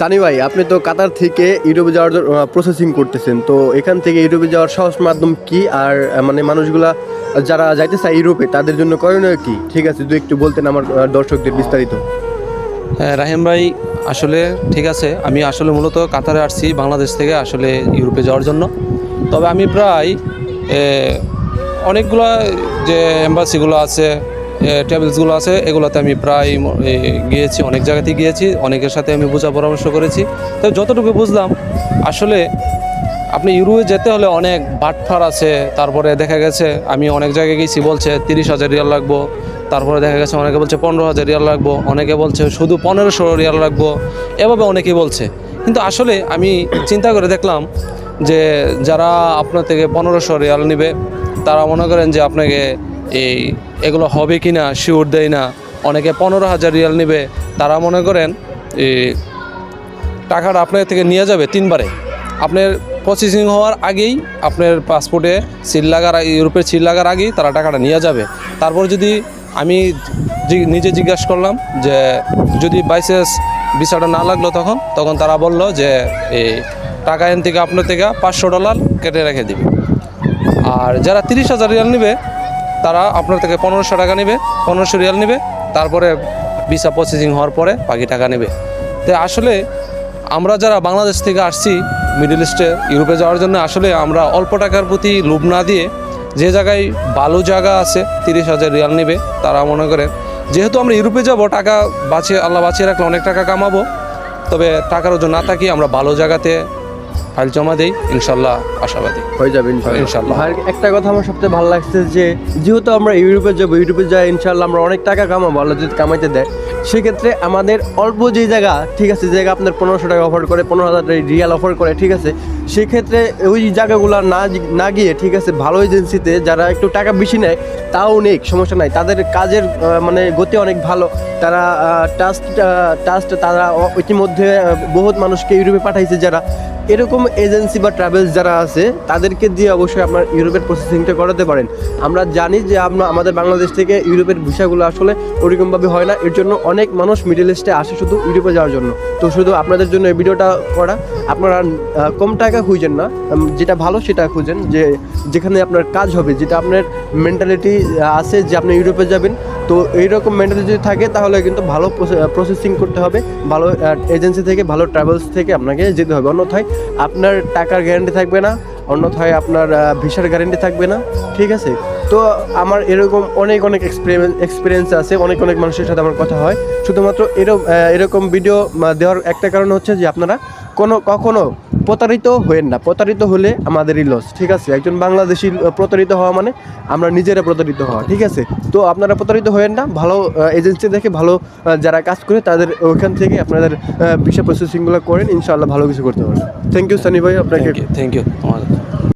সানি ভাই, আপনি তো কাতার থেকে ইউরোপে যাওয়ার প্রসেসিং করতেছেন, তো এখান থেকে ইউরোপে যাওয়ার সহজ মাধ্যম কি? আর মানে মানুষগুলা যারা যাইতে চায় ইউরোপে, তাদের জন্য করণীয় কি? ঠিক আছে, যদি একটু বলতেন আমার দর্শকদের বিস্তারিত। হ্যাঁ রাহিম ভাই, আসলে ঠিক আছে, আমি আসলে মূলত কাতারে আসছি, বাংলাদেশ থেকে আসলে ইউরোপে যাওয়ার জন্য। তবে আমি প্রায় অনেকগুলো যে এম্বাসিগুলো আছে ট্রাভেলসগুলো আছে, এগুলোতে আমি প্রায় গিয়েছি, অনেক জায়গাতেই গিয়েছি, অনেকের সাথে আমি বোঝা পরামর্শ করেছি। তো যতটুকু বুঝলাম, আসলে আপনি ইউরোপে যেতে হলে অনেক বাটফার আছে, তারপরে দেখা গেছে, আমি অনেক জায়গায় গেছি, বলছে তিরিশ হাজার রিয়াল লাগবো, তারপরে দেখা গেছে অনেকে বলছে পনেরো হাজার রিয়াল লাগবো, অনেকে বলছে শুধু পনেরোশো রিয়াল লাগবো, এভাবে অনেকেই বলছে। কিন্তু আসলে আমি চিন্তা করে দেখলাম যে যারা আপনার থেকে পনেরোশো রিয়াল নেবে, তারা মনে করেন যে আপনাকে এই এগুলো হবে কি না? শিওর দেয় না। অনেকে পনেরো হাজার রিয়াল নেবে। তারা মনে করেন টাকাটা আপনার থেকে নিয়ে যাবে তিনবারে। আপনার প্রসেসিং হওয়ার আগেই আপনার পাসপোর্টে সিল লাগার ইউরোপের সিল লাগার আগেই তারা টাকাটা নিয়ে যাবে। তারপর যদি আমি নিজে জিজ্ঞাসা করলাম যে, যদি বাইসেস ভিসাটা না লাগল তখন তখন তারা বলল যে এই টাকা এন থেকে আপনার থেকে পাঁচশো ডলার কেটে রেখে দিবে। আর যারা তিরিশ হাজার রিয়াল নেবে তারা আপনার থেকে পনেরোশো টাকা নেবে, পনেরোশো রিয়াল নেবে, তারপরে ভিসা প্রসেসিং হওয়ার পরে বাকি টাকা নেবে। তো আসলে আমরা যারা বাংলাদেশ থেকে আসছি, মিডল ইস্টে, ইউরোপে যাওয়ার জন্য আসলে আমরা অল্প টাকার প্রতি লোভ না দিয়ে যে জায়গায় ভালো জায়গা আছে, তিরিশ হাজার রিয়াল নেবে, তারা মনে করে। যেহেতু আমরা ইউরোপে যাব, টাকা বাঁচিয়ে, আল্লাহ বাঁচিয়ে রাখলে অনেক টাকা কামাবো, তবে টাকার ওজন না থাকি, আমরা ভালো জায়গাতে ফাইল জমা দিই ইনশাল্লাহ আশাবাদী। হয়ে যাবে ইনশাল্লাহ। আর একটা কথা আমার সবচেয়ে ভালো লাগছে যে যেহেতু আমরা ইউরোপে যাব ইউরোপে যাই ইনশাল্লাহ আমরা অনেক টাকা কামাবো আল্লাহ যদি কামাইতে দেয়। সেক্ষেত্রে আমাদের অল্প যে জায়গা ঠিক আছে যে জায়গা আপনার পনেরোশো টাকা অফার করে পনেরো হাজার রিয়াল অফার করে ঠিক আছে সেক্ষেত্রে ওই জায়গাগুলো না না গিয়ে ঠিক আছে ভালো এজেন্সিতে যারা একটু টাকা বেশি নেয় তাও নেই সমস্যা নাই। তাদের কাজের মানে গতি অনেক ভালো। তারা টাস্ট টাস্ট তারা ইতিমধ্যে বহুত মানুষকে ইউরোপে পাঠাইছে যারা। এরকম এজেন্সি বা ট্রাভেলস যারা আছে, তাদেরকে দিয়ে অবশ্যই আপনার ইউরোপের প্রসেসিংটা করাতে পারেন। আমরা জানি যে আমরা, আমাদের বাংলাদেশ থেকে ইউরোপের ভিসাগুলো আসলে ওরকমভাবে হয় না। এর জন্য অনেক মানুষ মিডল ইস্টে আসে শুধু ইউরোপে যাওয়ার জন্য। তো শুধু আপনাদের জন্য এই ভিডিওটা করা, আপনারা কম টাকা খুঁজেন না। যেটা ভালো সেটা খুঁজেন যে, যেখানে আপনার কাজ হবে, যেটা আপনার মেন্টালিটি আছে যে আপনি ইউরোপে যাবেন। তো এইরকম মেন্টালিটি যদি থাকে, তাহলে কিন্তু ভালো প্রসেসিং করতে হবে, ভালো এজেন্সি থেকে, ভালো ট্রাভেলস থেকে আপনাকে যেতে হবে। অন্যথায় আপনার টাকার গ্যারান্টি থাকবে না, অন্যথায় আপনার ভিসার গ্যারান্টি থাকবে না, ঠিক আছে? তো আমার এরকম অনেক অনেক এক্সপিরিয়েন্স এক্সপিরিয়েন্স আছে, অনেক অনেক মানুষের সাথে আমার কথা হয়। শুধুমাত্র এরকম এরকম ভিডিও দেওয়ার একটা কারণ হচ্ছে যে আপনারা কোনো কখনো প্রতারিত হয়েন না। প্রতারিত হলে আমাদেরই লস ঠিক আছে? একজন বাংলাদেশি প্রতারিত হওয়া মানে আমরা নিজেরা প্রতারিত হওয়া, ঠিক আছে? তো আপনারা প্রতারিত হয়েন না, ভালো এজেন্সি দেখে ভালো যারা কাজ করে তাদের ওইখান থেকে আপনাদের ভিসা প্রসেসিংগুলো করেন, ইনশাআল্লাহ ভালো কিছু করতে পারবেন। থ্যাংক ইউ সানি ভাই, আপনাকে থ্যাংক ইউ